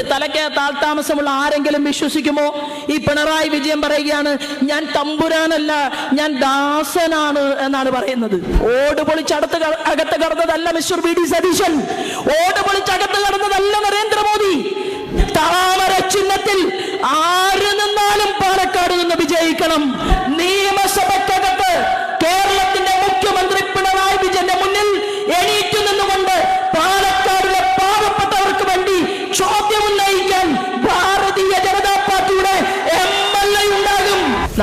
ചരിത്രത്തിൽ തലയ്ക്ക് താൽതാമസമുള്ള ആരെങ്കിലും വിശ്വസിക്കുമോ? ഈ പിണറായി വിജയൻ പറയുകയാണ് ഞാൻ തമ്പുരാനല്ല ഞാൻ ദാസനാണ് എന്നാണ് പറയുന്നത്. ഓട് പൊളിച്ചടത്ത് അകത്ത് കടന്നതല്ല മിസ്റ്റർ ബി ഡി സതീശൻ. ഓട് പൊളിച്ചകത്ത് കടന്നതല്ല നരേന്ദ്രമോദി. താമര ചിഹ്നത്തിൽ ആര് നിന്നാലും പാലക്കാട് നിന്ന് വിജയിക്കണം. നിയമസഭക്കകത്ത്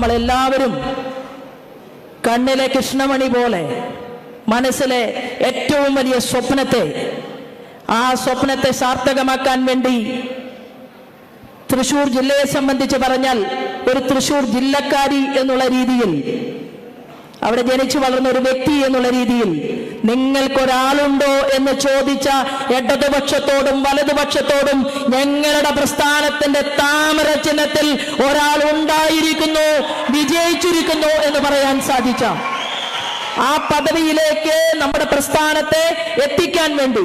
നമ്മളെല്ലാവരും കണ്ണിലെ കൃഷ്ണമണി പോലെ മനസ്സിലെ ഏറ്റവും വലിയ സ്വപ്നത്തെ ആ സ്വപ്നത്തെ സാർത്ഥകമാക്കാൻ വേണ്ടി തൃശൂർ ജില്ലയെ സംബന്ധിച്ച് പറഞ്ഞാൽ ഒരു തൃശൂർ ജില്ലക്കാരി എന്നുള്ള രീതിയിൽ അവിടെ ജനിച്ചു വളർന്ന ഒരു വ്യക്തി എന്നുള്ള രീതിയിൽ നിങ്ങൾക്കൊരാളുണ്ടോ എന്ന് ചോദിച്ച ഇടതുപക്ഷത്തോടും വലതുപക്ഷത്തോടും ഞങ്ങളുടെ പ്രസ്ഥാനത്തിന്റെ താമര ചിഹ്നത്തിൽ ഒരാൾ ഉണ്ടായിരിക്കുന്നു വിജയിച്ചിരിക്കുന്നു എന്ന് പറയാൻ സാധിച്ച ആ പദവിയിലേക്ക് നമ്മുടെ പ്രസ്ഥാനത്തെ എത്തിക്കാൻ വേണ്ടി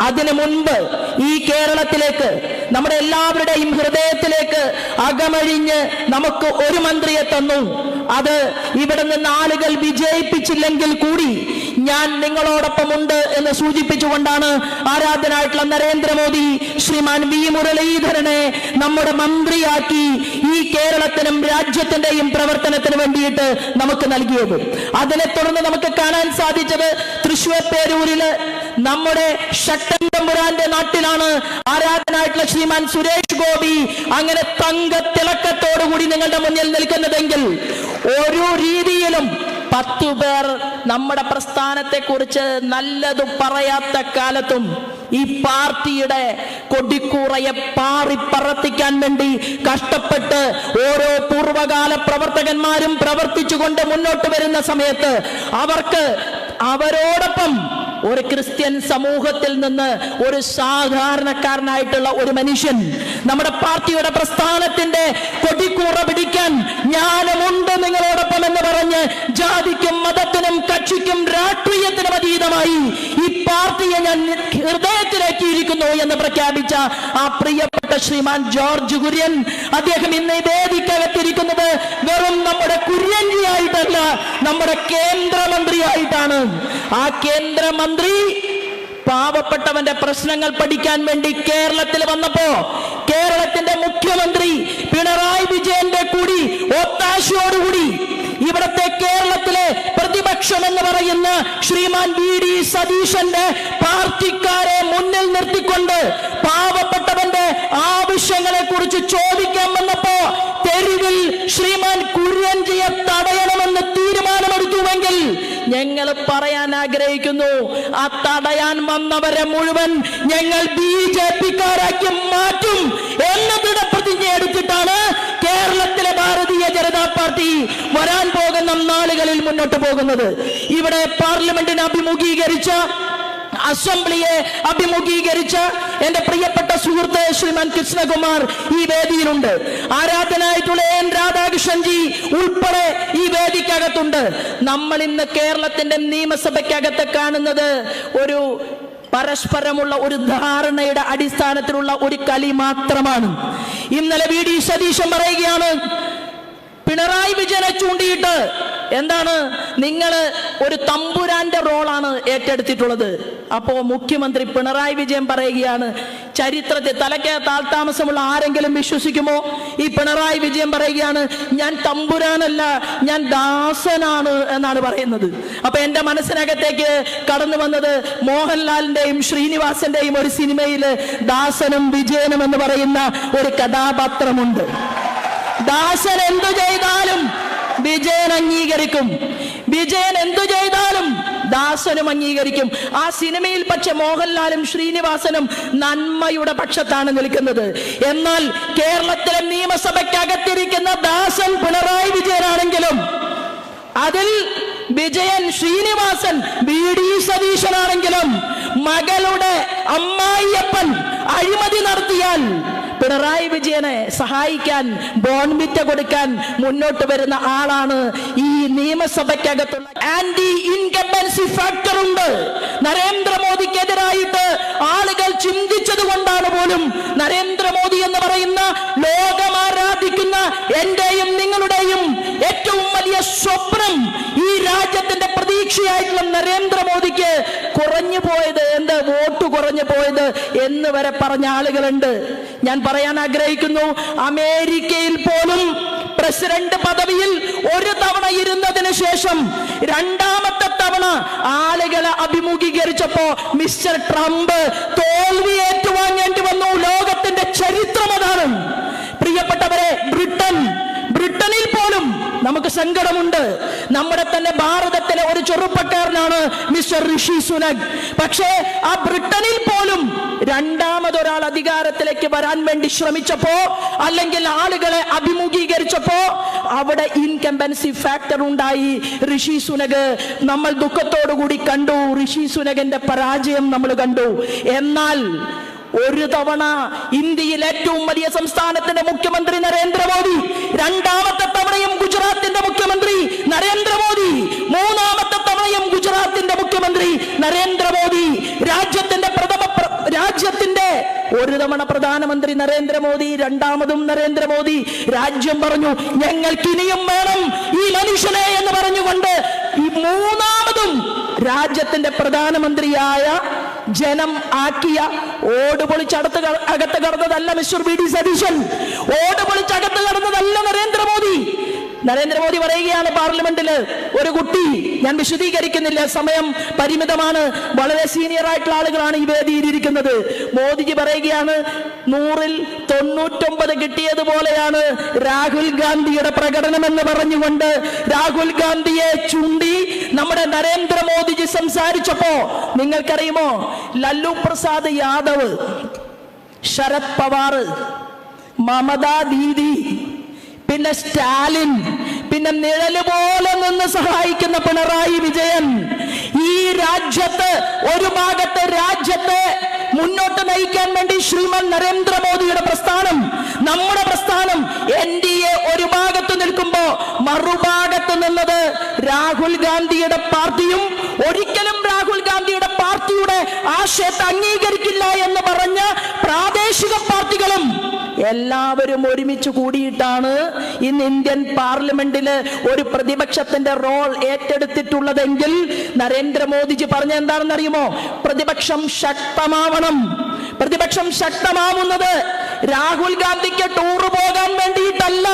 അതിനു മുൻപ് ഈ കേരളത്തിലേക്ക് നമ്മുടെ എല്ലാവരുടെയും ഹൃദയത്തിലേക്ക് അകമഴിഞ്ഞ് നമുക്ക് ഒരു മന്ത്രിയെ തന്നു. അത് ഇവിടെ നിന്ന് ആളുകൾ വിജയിപ്പിച്ചില്ലെങ്കിൽ കൂടി ഞാൻ നിങ്ങളോടൊപ്പം ഉണ്ട് എന്ന് സൂചിപ്പിച്ചുകൊണ്ടാണ് ആരാധനായിട്ടുള്ള നരേന്ദ്രമോദി ശ്രീമാൻ വി മുരളീധരനെ നമ്മുടെ മന്ത്രിയാക്കി ഈ കേരളത്തിനും രാജ്യത്തിന്റെയും പ്രവർത്തനത്തിന് വേണ്ടിയിട്ട് നമുക്ക് നൽകിയത്. അതിനെ തുടർന്ന് നമുക്ക് കാണാൻ സാധിച്ചത് തൃശൂർ പേരൂരിൽ നമ്മുടെ ശക്തൻ നാട്ടിലാണ് ആരാധനായിട്ടുള്ള ശ്രീമാൻ സുരേഷ് ഗോപി അങ്ങനെ തങ്ക തിളക്കത്തോടുകൂടി നിങ്ങളുടെ മുന്നിൽ നിൽക്കുന്നതെങ്കിൽ ഒരു രീതിയിലും പത്തു പേർ നമ്മുടെ പ്രസ്ഥാനത്തെ കുറിച്ച് നല്ലത് പറയാത്ത കാലത്തും ഈ പാർട്ടിയുടെ കൊടിക്കൂറയെ പാറി പറത്തിക്കാൻ വേണ്ടി കഷ്ടപ്പെട്ട് ഓരോ പൂർവകാല പ്രവർത്തകന്മാരും പ്രവർത്തിച്ചുകൊണ്ട് മുന്നോട്ട് വരുന്ന സമയത്ത് അവർക്ക് അവരോടൊപ്പം ഒരു ക്രിസ്ത്യൻ സമൂഹത്തിൽ നിന്ന് ഒരു സാധാരണക്കാരനായിട്ടുള്ള ഒരു മനുഷ്യൻ നമ്മുടെ പാർട്ടിയുടെ പ്രസ്ഥാനത്തിന്റെ കൊടിക്കൂറ പിടിക്കാൻ ജ്ഞാനമുണ്ട് നിങ്ങളോടൊപ്പം എന്ന് പറഞ്ഞ് ജാതിക്കും മതത്തിനും കക്ഷിക്കും രാഷ്ട്രീയത്തിനും അതീതമായി ഈ പാർട്ടിയെ ഞാൻ ഹൃദയത്തിലേക്കിയിരിക്കുന്നു എന്ന് പ്രഖ്യാപിച്ച ആ പ്രിയപ്പെട്ട ശ്രീമാൻ ജോർജ് കുര്യൻ. അദ്ദേഹം ഇന്ന് ഈ വേദിക്കകത്തിരിക്കുന്നത് വെറും നമ്മുടെ കുര്യൻജിയായിട്ടല്ല നമ്മുടെ കേന്ദ്രമന്ത്രിയായിട്ടാണ്. ആ കേന്ദ്രമന്ത്രി പാവപ്പെട്ടവന്റെ പ്രശ്നങ്ങൾ പഠിക്കാൻ വേണ്ടി കേരളത്തിൽ വന്നപ്പോ കേരളത്തിന്റെ മുഖ്യമന്ത്രി പിണറായി വിജയന്റെ കൂടി ഒത്താശയോടുകൂടി ഇവിടത്തെ കേരളത്തിലെ പ്രതിപക്ഷം എന്ന് പറയുന്ന ശ്രീമാൻ വി ഡി സതീശന്റെ പാർട്ടിക്കാരെ മുന്നിൽ നിർത്തിക്കൊണ്ട് പാവപ്പെട്ടവന്റെ കുറിച്ച് ചോദിക്കാൻ വന്നപ്പോ തെരുവിൽ ശ്രീമാൻ കുര്യൻജിയെ തടയണമെന്ന് തീരുമാനമെടുത്തുവെങ്കിൽ ഞങ്ങൾ പറയാൻ ആഗ്രഹിക്കുന്നു ആ തടയാൻ വന്നവരെ മുഴുവൻ ഞങ്ങൾ ബി ജെ പിക്കാരാക്കി മാറ്റും എന്ന ദൃഢപ്രതിജ്ഞ എടുത്തിട്ടാണ് കേരളത്തിലെ ഭാരതീയ ജനതാ പാർട്ടി വരാൻ പോകുന്ന നാളുകളിൽ മുന്നോട്ട് പോകുന്നത്. ഇവിടെ പാർലമെന്റിനെ അഭിമുഖീകരിച്ച അസംബ്ലിയെ അഭിമുഖീകരിച്ച എന്റെ പ്രിയപ്പെട്ട സുഹൃത്ത് ശ്രീമാൻ കൃഷ്ണകുമാർ ഈ വേദിയിലുണ്ട്. ആരാധനായിട്ടുള്ള എൻ രാധാകൃഷ്ണൻജി ഉൾപ്പെടെ ഈ വേദിക്കകത്തുണ്ട്. നമ്മൾ ഇന്ന് കേരളത്തിന്റെ നിയമസഭയ്ക്കകത്ത് കാണുന്നത് ഒരു പരസ്പരമുള്ള ഒരു ധാരണയുടെ അടിസ്ഥാനത്തിലുള്ള ഒരു കലി മാത്രമാണ്. ഇന്നലെ വി ഡി സതീശൻ പറയുകയാണ് പിണറായി വിജയനെ ചൂണ്ടിയിട്ട് എന്താണ്? നിങ്ങൾ ഒരു തമ്പുരാന്റെ റോളാണ് ഏറ്റെടുത്തിട്ടുള്ളത്. അപ്പോ മുഖ്യമന്ത്രി പിണറായി വിജയൻ പറയുകയാണ് ചരിത്രത്തിൽ തലയ്ക്ക് താൽതാമസമുള്ള ആരെങ്കിലും വിശ്വസിക്കുമോ? ഈ പിണറായി വിജയൻ പറയുകയാണ് ഞാൻ തമ്പുരാനല്ല ഞാൻ ദാസനാണ് എന്നാണ് പറയുന്നത്. അപ്പൊ എന്റെ മനസ്സിനകത്തേക്ക് കടന്നു വന്നത് മോഹൻലാലിന്റെയും ശ്രീനിവാസന്റെയും ഒരു സിനിമയിൽ ദാസനും വിജയനും എന്ന് പറയുന്ന ഒരു കഥാപാത്രമുണ്ട്. ദാസൻ എന്തു ചെയ്താലും വിജയൻ അംഗീകരിക്കും. വിജയൻ എന്തു ചെയ്താലും ദാസനും അംഗീകരിക്കും. ആ സിനിമയിൽ പക്ഷെ മോഹൻലാലും ശ്രീനിവാസനും നന്മയുടെ പക്ഷത്താണ് നിൽക്കുന്നത്. എന്നാൽ കേരളത്തിലെ നിയമസഭയ്ക്കകത്തിരിക്കുന്ന ദാസൻ പിണറായി വിജയനാണെങ്കിലും അതിൽ വിജയൻ ശ്രീനിവാസൻ ബി ഡി സതീശനാണെങ്കിലും മകളുടെ അമ്മായിയപ്പൻ അഴിമതി നടത്തിയാൽ പിണറായി വിജയനെ സഹായിക്കാൻ ബോൺവിറ്റ കൊടുക്കാൻ മുന്നോട്ട് വരുന്ന ആളാണ് ഈ നിയമസഭയ്ക്കകത്തുള്ള ആന്റി ഇൻകംബൻസി ഫാക്ടർ ഉണ്ട്. നരേന്ദ്രമോദിക്കെതിരായിട്ട് ആളുകൾ ചിന്തിച്ചത് കൊണ്ടാണ് പോലും നരേന്ദ്രമോദി എന്ന് പറയുന്ന ലോകം ആരാധിക്കുന്ന എന്റെയും നിങ്ങളുടെയും ഏറ്റവും വലിയ സ്വപ്നം ഈ രാജ്യത്തിന്റെ പ്രതീക്ഷയായിട്ടുള്ള നരേന്ദ്രമോദിക്ക് കുറഞ്ഞു പോയത് എന്ത് വോട്ട് കുറഞ്ഞു പോയത് എന്ന് വരെ പറഞ്ഞ ആളുകളുണ്ട്. ഞാൻ പറയാൻ ആഗ്രഹിക്കുന്നു അമേരിക്കയിൽ പോലും പ്രസിഡന്റ് പദവിയിൽ ഒരു തവണ ഇരുന്നതിന് ശേഷം രണ്ടാമത്തെ തവണ ആളുകളെ അഭിമുഖീകരിച്ചപ്പോ മിസ്റ്റർ ട്രംപ് തോൽവി ഏറ്റുവാങ്ങേണ്ടി വന്നു. ലോകത്തിന്റെ ചരിത്രം അതാണ്. പ്രിയപ്പെട്ടവരെ ബ്രിട്ടൻ നമുക്ക് സങ്കടമുണ്ട്. നമ്മുടെ തന്നെ ഭാരതത്തിലെ ഒരു ചെറുപ്പക്കാരനാണ് മിസ്റ്റർ ഋഷി സുനഗ് പക്ഷേ ആ ബ്രിട്ടനിൽ പോലും രണ്ടാമതൊരാൾ അധികാരത്തിലേക്ക് വരാൻ വേണ്ടി ശ്രമിച്ചപ്പോ അല്ലെങ്കിൽ ആളുകളെ അഭിമുഖീകരിച്ചപ്പോ അവിടെ ഇൻകംബൻസി ഫാക്ടർ ഉണ്ടായി. ഋഷി സുനക് നമ്മൾ ദുഃഖത്തോടു കൂടി കണ്ടു. ഋഷി സുനകന്റെ പരാജയം നമ്മൾ കണ്ടു. എന്നാൽ ഒരു തവണ ഇന്ത്യയിൽ ഏറ്റവും വലിയ സംസ്ഥാനത്തിന്റെ മുഖ്യമന്ത്രി ഒരു തവണ പ്രധാനമന്ത്രി നരേന്ദ്രമോദി രണ്ടാമതും നരേന്ദ്രമോദി. രാജ്യം പറഞ്ഞു ഞങ്ങൾക്ക് ഇനിയും വേണം ഈ മനുഷ്യനെ എന്ന് പറഞ്ഞുകൊണ്ട് ഈ മൂന്നാമതും രാജ്യത്തിന്റെ പ്രധാനമന്ത്രിയായ ജനം ആക്കിയ ഓട് പൊളിച്ചടത്ത് അകത്ത് കടന്നതല്ല മിസ്റ്റർ വി ഡി സതീശൻ. ഓട് പൊളിച്ചകത്ത് കടന്നതല്ല നരേന്ദ്രമോദി. നരേന്ദ്രമോദി പറയുകയാണ് പാർലമെന്റിൽ ഒരു കുട്ടി ഞാൻ വിശദീകരിക്കുന്നില്ല സമയം പരിമിതമാണ്. വളരെ സീനിയർ ആയിട്ടുള്ള ആളുകളാണ് ഈ വേദിയിൽ ഇരിക്കുന്നത് മോദിജി പറയുകയാണ് നൂറിൽ തൊണ്ണൂറ്റൊമ്പത് കിട്ടിയതുപോലെയാണ് രാഹുൽ ഗാന്ധിയുടെ പ്രകടനം എന്ന് പറഞ്ഞുകൊണ്ട് രാഹുൽ ഗാന്ധിയെ ചൂണ്ടി നമ്മുടെ നരേന്ദ്രമോദിജി സംസാരിച്ചപ്പോ നിങ്ങൾക്കറിയുമോ? ലല്ലു പ്രസാദ് യാദവ് ശരത് പവാർ മമതാ ദീദി പിന്നെ സ്റ്റാലിൻ പിന്നെ നിഴൽ പോലെ നിന്ന് സഹായിക്കുന്ന പിണറായി വിജയൻ. ഈ രാജ്യത്ത് ഒരു ഭാഗത്തെ രാജ്യത്തെ മുന്നോട്ട് നയിക്കാൻ വേണ്ടി ശ്രീമാൻ നരേന്ദ്രമോദിയുടെ പ്രസ്ഥാനം നമ്മുടെ പ്രസ്ഥാനം എൻ ഡി എ ഒരു ഭാഗത്ത് നിൽക്കുമ്പോ മറുഭാഗത്ത് നിന്നത് രാഹുൽ ഗാന്ധിയുടെ പാർട്ടിയും ഒരിക്കലും രാഹുൽ ഗാന്ധിയുടെ പാർട്ടിയുടെ ആശയത്തെ അംഗീകരിക്കില്ല എന്ന് പറഞ്ഞ പ്രാദേശിക പാർട്ടികളും എല്ലാവരും ഒരുമിച്ച് കൂടിയിട്ടാണ് ഇന്ന് ഇന്ത്യൻ പാർലമെന്റിൽ ഒരു പ്രതിപക്ഷത്തിന്റെ റോൾ ഏറ്റെടുത്തിട്ടുള്ളതെങ്കിൽ നരേന്ദ്രമോദിജി പറഞ്ഞ എന്താണെന്ന് അറിയുമോ പ്രതിപക്ഷം ശക്തമാവണം. പ്രതിപക്ഷം ശക്തമാവുന്നത് രാഹുൽ ഗാന്ധിക്ക് ടൂർ പോകാൻ വേണ്ടിയിട്ടല്ല.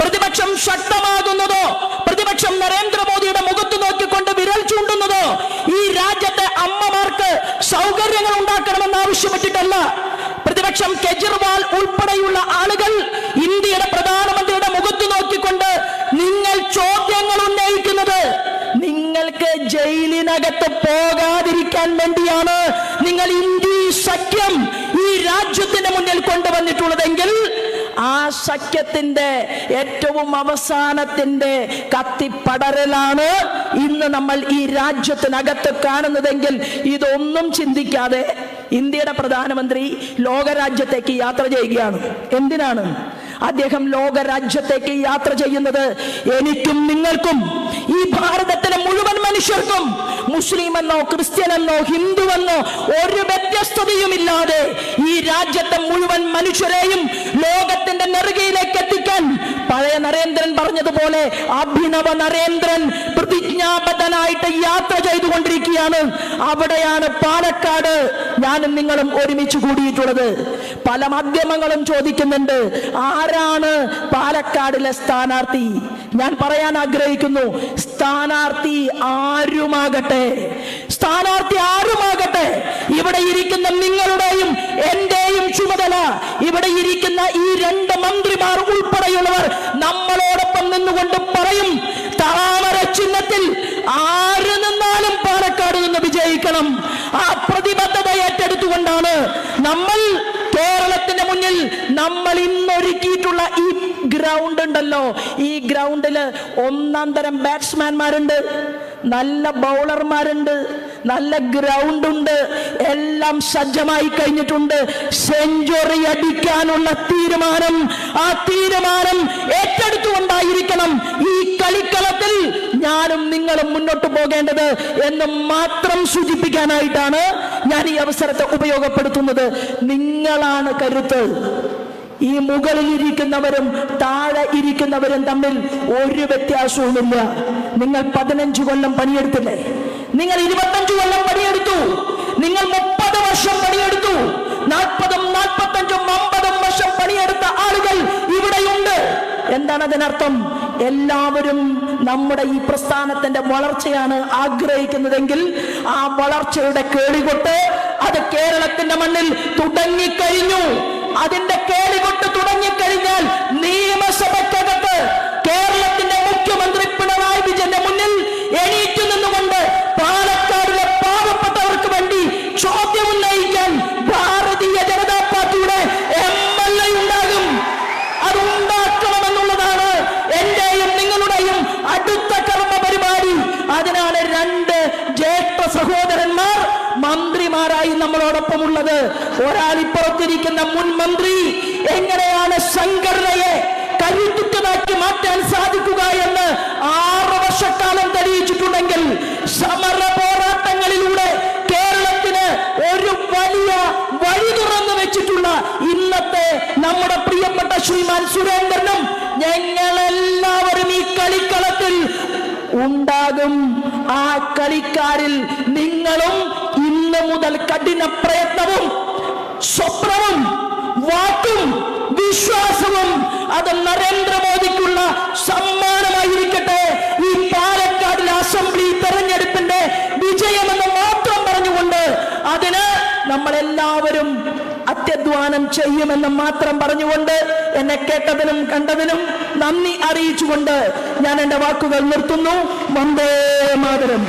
പ്രതിപക്ഷം ശക്തമാകുന്നതോ? പ്രതിപക്ഷം നരേന്ദ്രമോദിയുടെ മുഖത്ത് നോക്കിക്കൊണ്ട് വിരൽ ചൂണ്ടുന്നതോ സൗകര്യങ്ങൾ ഉണ്ടാക്കണമെന്ന് ആവശ്യപ്പെട്ടിട്ടല്ല. പ്രതിപക്ഷം കെജ്രിവാൾ ഉൾപ്പെടെയുള്ള ആളുകൾ ഇന്ത്യയുടെ പ്രധാനമന്ത്രിയുടെ മുഖത്ത് നോക്കിക്കൊണ്ട് നിങ്ങൾ ചോദ്യങ്ങൾ ഉന്നയിക്കുന്നത്. നിങ്ങൾക്ക് ജയിലിനകത്ത് പോകാതിരിക്കാൻ വേണ്ടിയാണ് നിങ്ങൾ ഇന്ത്യ സഖ്യം ഈ രാജ്യത്തിന്റെ മുന്നിൽ കൊണ്ടുവന്നിട്ടുള്ളതെങ്കിൽ സഖ്യത്തിന്റെ ഏറ്റവും അവസാനത്തിന്റെ കത്തിപ്പടരലാണ് ഇന്ന് നമ്മൾ ഈ രാജ്യത്തിനകത്ത് കാണുന്നതെങ്കിൽ ഇതൊന്നും ചിന്തിക്കാതെ ഇന്ത്യയുടെ പ്രധാനമന്ത്രി ലോകരാജ്യത്തേക്ക് യാത്ര ചെയ്യുകയാണ്. എന്തിനാണ്? അദ്ദേഹം ലോകരാജ്യത്തേക്ക് യാത്ര ചെയ്യുന്നത് എനിക്കും നിങ്ങൾക്കും ഈ ഭാരതത്തിലെ മുഴുവൻ മനുഷ്യർക്കും മുസ്ലിം എന്നോ ക്രിസ്ത്യൻ എന്നോ ഹിന്ദു എന്നോ ഒരു വ്യത്യസ്തതയുമില്ലാതെ ഈ രാജ്യത്തെ മുഴുവൻ മനുഷ്യരെയും ലോകത്തിന്റെ നെറുകയിലേക്ക് എത്തിക്കാൻ പഴയ നരേന്ദ്രൻ പറഞ്ഞതുപോലെ അഭിനവ നരേന്ദ്രൻ പ്രതിജ്ഞാബദ്ധനായിട്ട് യാത്ര ചെയ്തുകൊണ്ടിരിക്കുകയാണ്. അവിടെയാണ് പാലക്കാട് ഞാനും നിങ്ങളും ഒരുമിച്ച് കൂടിയിട്ടുള്ളത്. പല മാധ്യമങ്ങളും ചോദിക്കുന്നുണ്ട് ആരാണ് പാലക്കാടിലെ സ്ഥാനാർത്ഥി? ഞാൻ പറയാൻ ആഗ്രഹിക്കുന്നു സ്ഥാനാർത്ഥി ആരുമാകട്ടെ? സ്ഥാനാർത്ഥി ആരുമാകട്ടെ? ഇവിടെ ഇരിക്കുന്ന നിങ്ങളുടെയും എന്റെയും ചുമതല ഇവിടെ ഇരിക്കുന്ന ഈ രണ്ട് മന്ത്രിമാർ ഉൾപ്പെടെയുള്ളവർ നമ്മളോടൊപ്പം നിന്നുകൊണ്ട് പറയും താമര ചിഹ്നത്തിൽ ആര് നിന്നാലും പാലക്കാട് നിന്ന് വിജയിക്കണം ആ പ്രതിബദ്ധത ഏറ്റെടുത്തുകൊണ്ടാണ് നമ്മൾ കേരളത്തിന്റെ മുന്നിൽ നമ്മൾ ഇന്നൊരുക്കിയിട്ടുള്ള ഈ ഗ്രൗണ്ട് ഉണ്ടല്ലോ. ഈ ഗ്രൗണ്ടിൽ ഒന്നാം തരം ബാറ്റ്സ്മാൻമാരുണ്ട് നല്ല ബൗളർമാരുണ്ട് നല്ല ഗ്രൗണ്ട് ഉണ്ട്. എല്ലാം സജ്ജമായി കഴിഞ്ഞിട്ടുണ്ട്. സെഞ്ചുറി അടിക്കാനുള്ള തീരുമാനം. ആ തീരുമാനം ഏറ്റെടുത്തുകൊണ്ടായിരിക്കണം ഈ കളിക്കളത്തിൽ ഞാനും നിങ്ങളും മുന്നോട്ട് പോകേണ്ടത് എന്ന് മാത്രം സൂചിപ്പിക്കാനായിട്ടാണ് ഞാൻ ഈ അവസരത്തെ ഉപയോഗപ്പെടുത്തുന്നത്. നിങ്ങളാണ് കരുത്ത്. ഈ മുകളിൽ ഇരിക്കുന്നവരും താഴെ ഇരിക്കുന്നവരും തമ്മിൽ ഒരു വ്യത്യാസവുമില്ല. നിങ്ങൾ പതിനഞ്ച് കൊല്ലം പണിയെടുത്തില്ലേ? നിങ്ങൾ ഇരുപത്തഞ്ച് കൊല്ലം പണിയെടുത്തു. നിങ്ങൾ മുപ്പത് വർഷം പണിയെടുത്തു. നാൽപ്പതും നാൽപ്പത്തഞ്ചും അമ്പതും വർഷം പണിയെടുത്ത ആളുകൾ ഇവിടെയുണ്ട്. എന്താണ് അതിനർത്ഥം? എല്ലാവരും നമ്മുടെ ഈ പ്രസ്ഥാനത്തിന്റെ വളർച്ചയാണ് ആഗ്രഹിക്കുന്നതെങ്കിൽ ആ വളർച്ചയുടെ കേളികൊട്ട് അത് കേരളത്തിന്റെ മണ്ണിൽ തുടങ്ങിക്കഴിഞ്ഞു. അതിന്റെ കേളികൊട്ട് തുടങ്ങിക്കഴിഞ്ഞാൽ മന്ത്രിമാരായി നമ്മളോടൊപ്പം ഉള്ളത് ഒരാൾ ഇപ്പുറത്തിരിക്കുന്ന മുൻ മന്ത്രി എങ്ങനെയാണ് സംഘടനയെ കരുത്തുറ്റതാക്കി മാറ്റാൻ സാധിക്കുക എന്ന് ആറ് വർഷക്കാലം തെളിയിച്ചിട്ടുണ്ടെങ്കിൽ സമര പോരാട്ടങ്ങളിലൂടെ കേരളത്തിന് ഒരു വലിയ വഴി തുറന്നു വെച്ചിട്ടുള്ള ഇന്നത്തെ നമ്മുടെ പ്രിയപ്പെട്ട ശ്രീമാൻ സുരേന്ദ്രനും ഞങ്ങളെല്ലാവരും ഈ കളിക്കളത്തിൽ ഉണ്ടാകും. ആ കളിക്കാരിൽ നിങ്ങളും ഇന്ന് മുതൽ കഠിന പ്രയത്നവും സ്വപ്നവും വാക്കും വിശ്വാസവും അത് നരേന്ദ്രമോദിക്കുള്ള സമ്മാനമായിരിക്കട്ടെ. ഈ പാലക്കാടിലെ അസംബ്ലി തെരഞ്ഞെടുപ്പിന്റെ വിജയമെന്ന് മാത്രം പറഞ്ഞുകൊണ്ട് അതിന് നമ്മളെല്ലാവരും അത്യധ്വാനം ചെയ്യുമെന്ന് മാത്രം പറഞ്ഞുകൊണ്ട് എന്നെ കേട്ടതിനും കണ്ടതിനും നന്ദി അറിയിച്ചുകൊണ്ട് ഞാൻ എന്റെ വാക്കുകൾ നിർത്തുന്നു. വന്ദേ മാതരം.